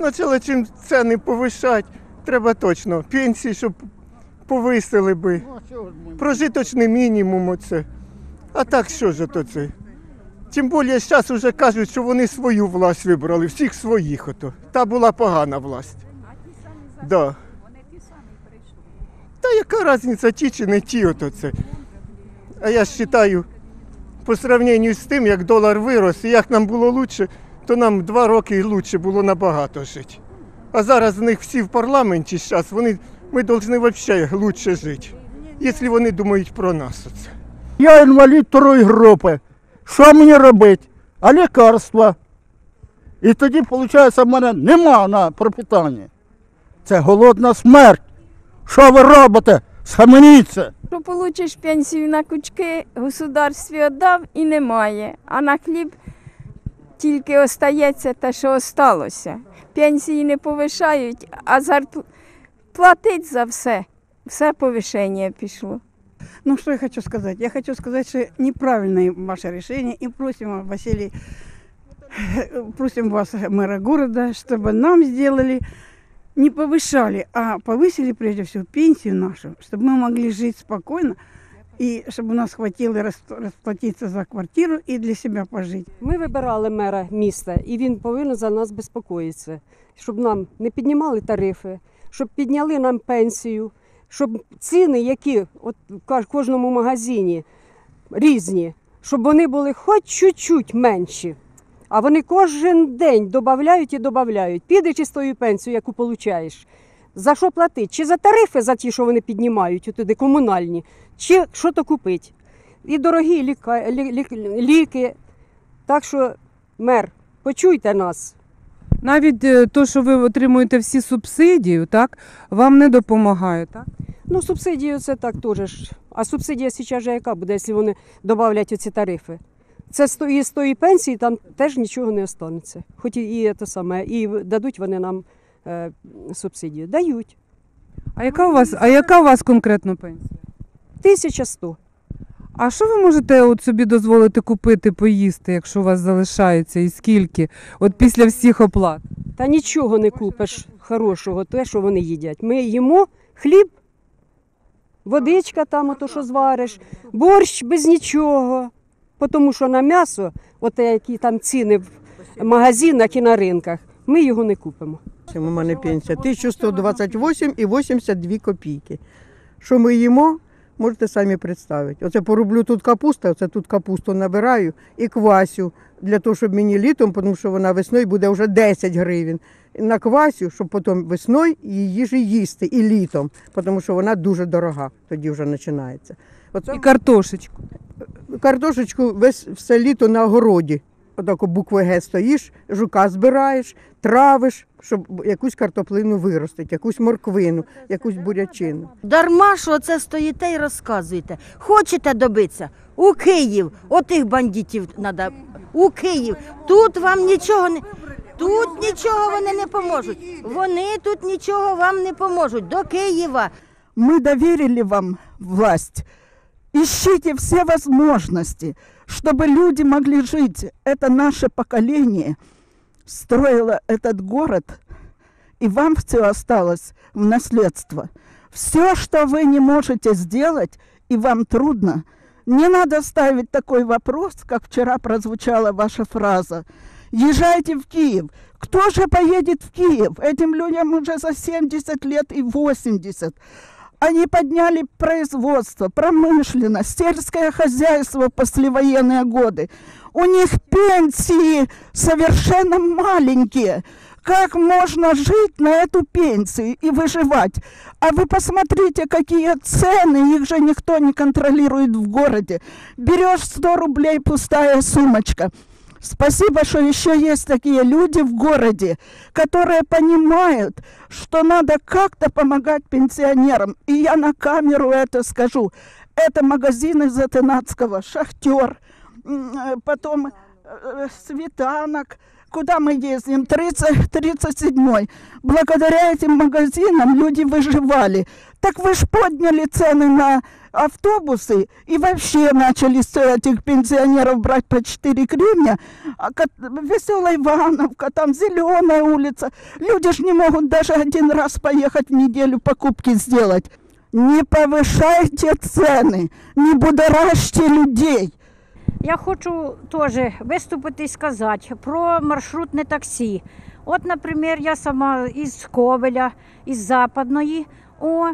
Спочатку, чим ціни повишати, треба точно. Пенсії, щоб повисили би. Прожиточний мінімум оце. А так що ж то це? Тим більше зараз вже кажуть, що вони свою власть вибрали, всіх своїх ото. Та була погана власть. Да. Та яка різниця, ті чи не ті ото це. А я ж вважаю, по сравненню з тим, як долар вирос і як нам було краще, то нам два роки краще було набагато жити. А зараз з них всі в парламенті зараз, вони, ми повинні взагалі краще жити, якщо вони думають про нас. Оце. Я інвалід второї групи. Що мені робити? А лікарства? І тоді, виходить, в мене нема на пропитання. Це голодна смерть. Що ви робите? Схаменіться. Що получиш пенсію на кучки, государстві віддав і немає. А на хліб тільки остається те, що осталося. Пенсії не повишають, а зарп... платить за все. Все повишення пішло. Ну, что я хочу сказать? Я хочу сказать, что неправильное ваше решение. И просим вас, Василий, просим вас, мэра города, чтобы нам сделали, не повышали, а повысили прежде всего пенсию нашу, чтобы мы могли жить спокойно, и чтобы у нас хватило расплатиться за квартиру и для себя пожить. Ми вибирали мера міста, і він повинен за нас безпокоїтися, щоб нам не піднімали тарифи, щоб підняли нам пенсію, щоб ціни, які от в кожному магазині різні, щоб вони були хоч чуть-чуть менші. А вони кожен день додають і додають. Підеш із тою пенсією, яку получаєш. За що платити? Чи за тарифи за ті, що вони піднімають туди, комунальні, чи що то купити? І дорогі ліка, лі, лі- ліки. Так що, мер, почуйте нас. Навіть е, то, що ви отримуєте всі субсидії, так, вам не допомагає, так? Ну, субсидії це так теж. А субсидія зараз же яка буде, якщо вони додають оці тарифи? Це з тої, з тої пенсії там теж нічого не останеться. Хоч і, і те саме, і дадуть вони нам е, субсидію. Дають. А яка у вас, а яка у вас конкретно пенсія? 1100. А що ви можете от собі дозволити купити, поїсти, якщо у вас залишається, і скільки? От після всіх оплат? Та нічого не купиш хорошого, те, що вони їдять. Ми їмо хліб, водичка там, ото, що звариш, борщ без нічого. Тому що на м'ясо, от які там ціни в магазинах і на ринках, ми його не купимо. У мене пенсія 1128 і 82 копійки. Що ми їмо, можете самі представити. Оце пороблю тут капуста, оце тут капусту набираю і квасю для того, щоб мені літом, тому що вона весною буде вже 10 гривень. На квасю, щоб потім весною її ж їсти і літом, тому що вона дуже дорога, тоді вже починається. Оце І картошечку. картошечку весь все літо на огороді. Отако букви Г стоїш, жука збираєш, травиш, щоб якусь картоплину виростити, якусь морквину, якусь бурячину. Дарма що це стоїте і розказуєте. Хочете добитися? У Київ. Отих бандитів треба. У Київ. Тут вам нічого не. Тут нічого вони не поможуть. Вони тут нічого вам не поможуть. До Києва. Мы доверили вам власть. Ищите все возможности, чтобы люди могли жить. Это наше поколение Строило этот город, и вам все осталось в наследство. Все, что вы не можете сделать, и вам трудно, не надо ставить такой вопрос, как вчера прозвучала ваша фраза. Езжайте в Киев. Кто же поедет в Киев? Этим людям уже за 70 лет и 80. Они подняли производство, промышленность, сельское хозяйство в послевоенные годы. У них пенсии совершенно маленькие. Как можно жить на эту пенсию и выживать? А вы посмотрите, какие цены, их же никто не контролирует в городе. Берешь 100 рублей, пустая сумочка. Спасибо, что еще есть такие люди в городе, которые понимают, что надо как-то помогать пенсионерам. И я на камеру это скажу. Это магазины Затынацкого, Шахтер, м, э, потом э, Светанок, куда мы ездим? 30, 37 Благодаря этим магазинам люди выживали. Так вы ж подняли цены на автобусы и вообще начали с этих пенсионеров брать по 4 гривня. А Веселая Ивановка, там Зеленая улица. Люди ж не могут даже один раз поехать в неделю покупки сделать. Не повышайте цены, не будоражьте людей. Я хочу теж виступити і сказати про маршрутне таксі. От, наприклад, я сама із Ковеля, із Западної. О,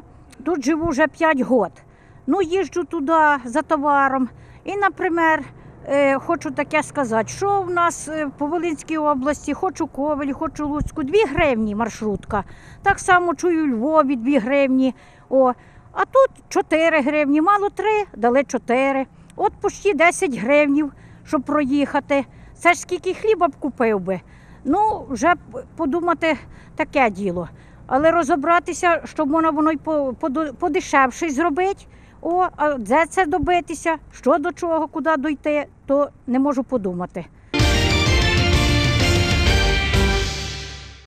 тут живу вже 5 років. Ну, їжджу туди за товаром. І, наприклад, е, хочу таке сказати, що в нас е, по Волинській області, хочу Ковелі, хочу Луцьку, 2 гривні маршрутка. Так само чую Львові 2 гривні. О, а тут 4 гривні, мало 3, дали 4. От почти 10 гривнів, щоб проїхати. Це ж скільки хліба б купив би. Ну, вже подумати таке діло. Але розібратися, щоб воно воно й подешевше зробити. О, а де це добитися, що до чого, куди дойти, то не можу подумати.